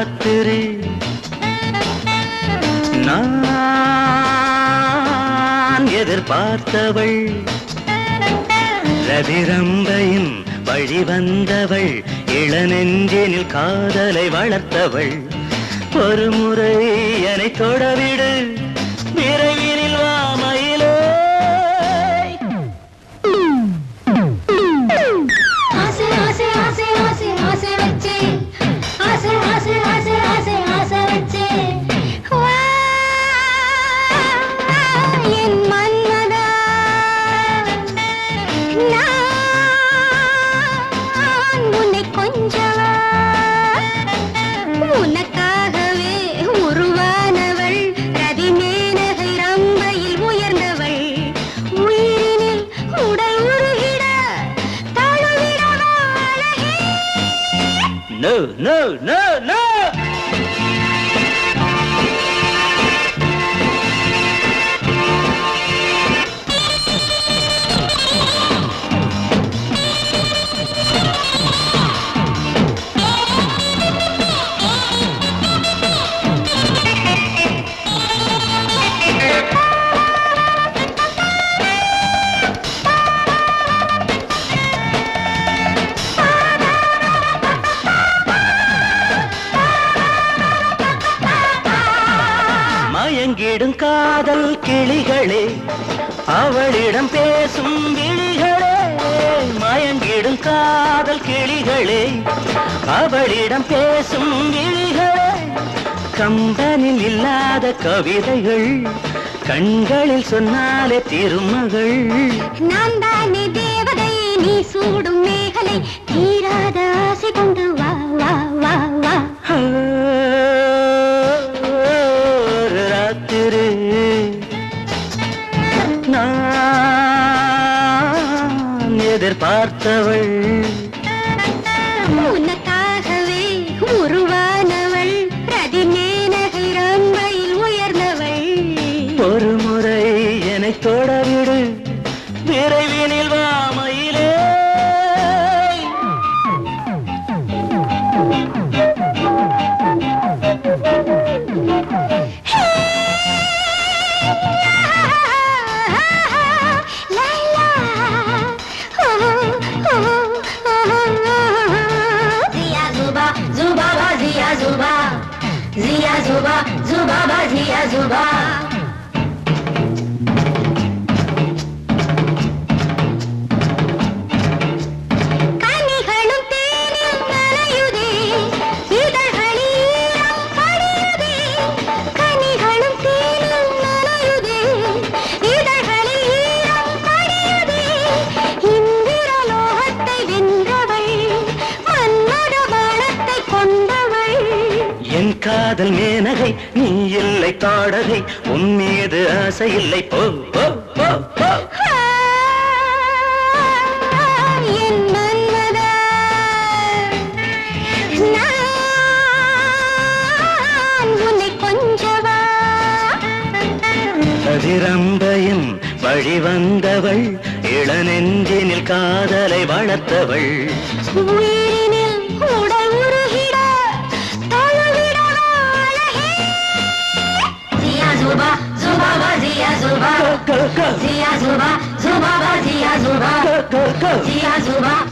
ராத்திரி நான் எதிர்பார்த்தவள் ரதிரம்பையும் வழிவந்தவள் இளநெஞ்சினில் காதலை வளர்த்தவள். ஒருமுறை முறை என தொடவிடு. நோ நோ நோ நோ மயங்கிடும் காதல் கிளிகளே அவளிடம் பேசும் விழிகளே மயங்கிடும் காதல் கிளிகளே அவளிடம் பேசும் விழிகளே. கம்பனில் இல்லாத கவிதைகள் கண்களில் சொன்னாலே திருமகள். நான் தானே எதிர்பார்த்தவள் உனக்காகவே உருவானவள். ரதிமேனகை ரம்பையில் உயர்ந்தவள். ஒரு முறை என்னை தொடவிடு जुबा बाजिया जुबा காதல் மேனகை நீ இல்லை தாடகை உன் மீது ஆசை இல்லை. போ கதிரம்பையும் வழி வந்தவள் இளநெஞ்சினில் காதலை வளர்த்தவள். Dias, uma